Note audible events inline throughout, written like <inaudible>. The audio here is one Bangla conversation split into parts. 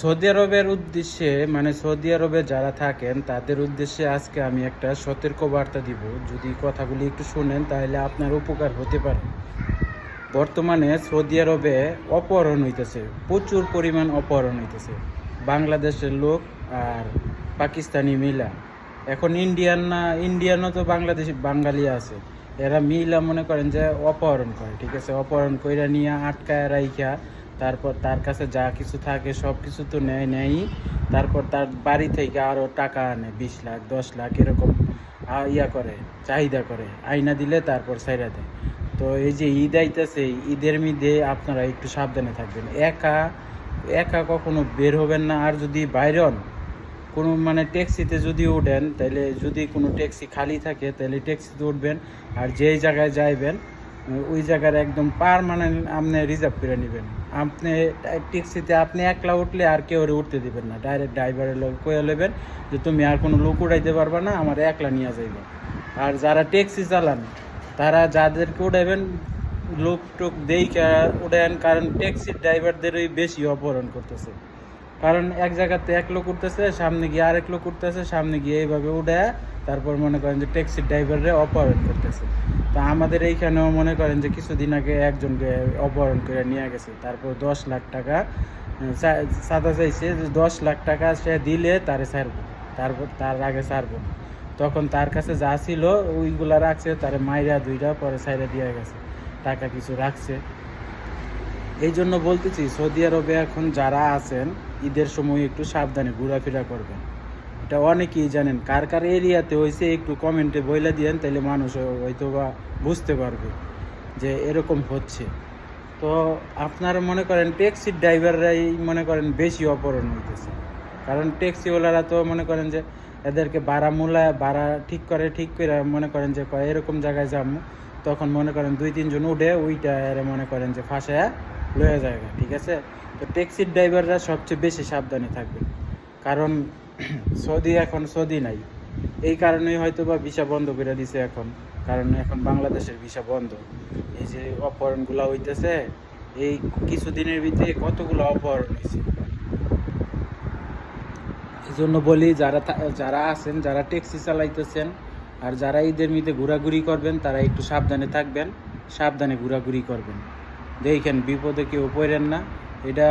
সৌদি আরবের উদ্দেশ্যে মানে সৌদি আরবে যারা থাকেন, তাদের উদ্দেশ্যে আজকে আমি একটা সতর্ক বার্তা দিব। যদি কথাগুলি একটু শুনেন, তাহলে আপনার উপকার হতে পারে। বর্তমানে সৌদি আরবে অপহরণ হইতেছে, প্রচুর পরিমাণ অপহরণ হইতেছে। বাংলাদেশের লোক আর পাকিস্তানি মিলা এখন ইন্ডিয়ান না, ইন্ডিয়ানও তো বাংলাদেশি, বাঙালি আছে। এরা মিলা মনে করেন যে অপহরণ করে, ঠিক আছে? অপহরণ কইরা নিয়ে আটকায় রাইখা তারপর তার কাছে যা কিছু থাকে, সব কিছু তো নেয় নেয়ই তারপর তার বাড়ি থেকে আরও টাকা আনে, বিশ লাখ, দশ লাখ, এরকম ইয়া করে, চাহিদা করে আইনা দিলে তারপর সাইরা দেয়। তো এই যে ঈদ আইতেছে, ঈদের মধ্যে আপনারা একটু সাবধানে থাকবেন। একা একা কখনো বের হবেন না। আর যদি বাইরন কোনো মানে ট্যাক্সিতে যদি উঠেন তাহলে যদি কোনো ট্যাক্সি খালি থাকে তাহলে ট্যাক্সিতে উঠবেন। আর যেই জায়গায় যাইবেন ওই জায়গার একদম পারমানেন্ট আপনি রিজার্ভ করে নেবেন। আপনি ট্যাক্সিতে আপনি একলা উঠলে আর কেউ উঠতে দিবেন না। ডাইরেক্ট ড্রাইভারের লোক কয়ে নেবেন যে, তুমি আর কোনো লোক উড়াইতে পারবে না, আমার একলা নিয়ে যাইবে। আর যারা ট্যাক্সি চালান, তারা যাদেরকে উঠাইবেন লোক টোক দেইকা উঠান কারণ ট্যাক্সির ড্রাইভারদেরই বেশি অপহরণ করতেছে। কারণ এক জায়গাতে এক লোক উঠতেছে, সামনে গিয়ে আরেক লোক উঠতেছে, সামনে গিয়ে এইভাবে উঠে তারপর মনে করেন যে ট্যাক্সির ড্রাইভাররে অপহরণ করতেছে। তো আমাদের এইখানেও মনে করেন যে কিছুদিন আগে একজনকে অপহরণ করে নিয়ে গেছে। তারপর দশ লাখ টাকা সাদা চাইছে যে দশ লাখ টাকা সে দিলে তারে ছাড়বো, তারপর তার আগে ছাড়বো। তখন তার কাছে যা ছিল ওইগুলা রাখছে, তারে মাইরা দুইটা পরে সাইডে দিয়ে গেছে, টাকা কিছু রাখছে। এই জন্য বলতেছি সৌদি আরবে এখন যারা আছেন, ঈদের সময় একটু সাবধানে ঘোরাফেরা করবেন। এটা অনেকেই জানেন। কার কার এরিয়াতে হয়েছে একটু কমেন্টে বইলে দিয়েন তাহলে মানুষ হয়তো বা বুঝতে পারবে যে এরকম হচ্ছে। তো আপনারা মনে করেন ট্যাক্সির ড্রাইভাররাই মনে করেন বেশি অপহরণ হইতেছে। কারণ ট্যাক্সিওয়ালারা তো মনে করেন যে এদেরকে ভাড়া মূলা ভাড়া ঠিক করে ঠিক করে মনে করেন যে কয়, এরকম জায়গায় যাব। তখন মনে করেন দুই তিনজন উঠে ওইটা এরা মনে করেন যে ফাঁসায়া লয়ে জায়গা ঠিক আছে? তো ট্যাক্সির ড্রাইভাররা সবচেয়ে বেশি সাবধানে থাকবে। কারণ সৌদি এখন সৌদি নাই। এই কারণেই হয়তো বা ভিসা বন্ধ করে দিছে এখন। কারণ এখন বাংলাদেশের ভিসা বন্ধ। এই যে অপহরণগুলো হইতেছে, এই কিছুদিনের ভিতরে কতগুলো অপহরণ হয়েছে এই জন্য বলি, যারা যারা আছেন, যারা ট্যাক্সি চালাইতেছেন আর যারা ঈদের মধ্যে ঘোরাঘুরি করবেন, তারা একটু সাবধানে থাকবেন, সাবধানে ঘোরাঘুরি করবেন। দেখেন, বিপদে কেউ পড়েন না। এটা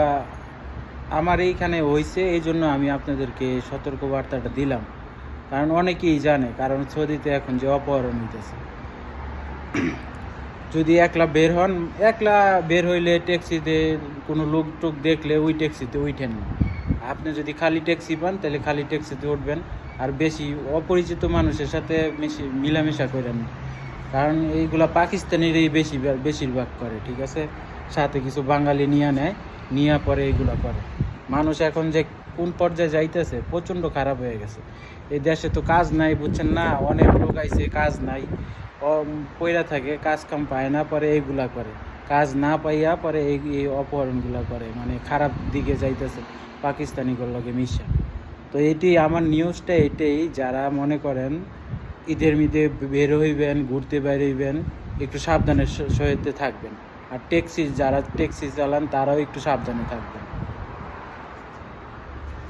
আমার এইখানে হয়েছে এই জন্য আমি আপনাদেরকে সতর্ক বার্তাটা দিলাম। কারণ অনেকেই জানে, কারণ সৌদিতে এখন যে অপহরণ হইতেছে। <clears throat> যদি একলা বের হন, একলা বের হইলে ট্যাক্সিতে কোনো লোক টোক দেখলে ওই ট্যাক্সিতে উঠেন না। আপনি যদি খালি ট্যাক্সি পান, তাহলে খালি ট্যাক্সিতে উঠবেন। আর বেশি অপরিচিত মানুষের সাথে মিশি, মিলামেশা করেন না। কারণ এইগুলা পাকিস্তানিরই বেশি বেশিরভাগ করে, ঠিক আছে? সাথে কিছু বাঙালি নিয়ে নেয়। নিয়ে পরে এইগুলা করে। মানুষ এখন যে কোন পর্যায়ে যাইতেছে, প্রচণ্ড খারাপ হয়ে গেছে। এই দেশে তো কাজ নাই, বুঝছেন না? অনেক লোক আইছে, কাজ নাই। পয়রা থাকে, কাজ কাম পায় না, পরে এইগুলা করে। কাজ না পাইয়া পরে এই এই অপহরণগুলা করে। মানে খারাপ দিকে যাইতেছে পাকিস্তানিগুলোর লগে মিশা। তো এটি আমার নিউজটা এটাই, যারা মনে করেন ঈদের মিদে বের হইবেন, ঘুরতে বের হইবেন, একটু সাবধানের সহিতে থাকবেন। আর ট্যাক্সি যারা ট্যাক্সি চালান তারাও একটু সাবধানে থাকবেন।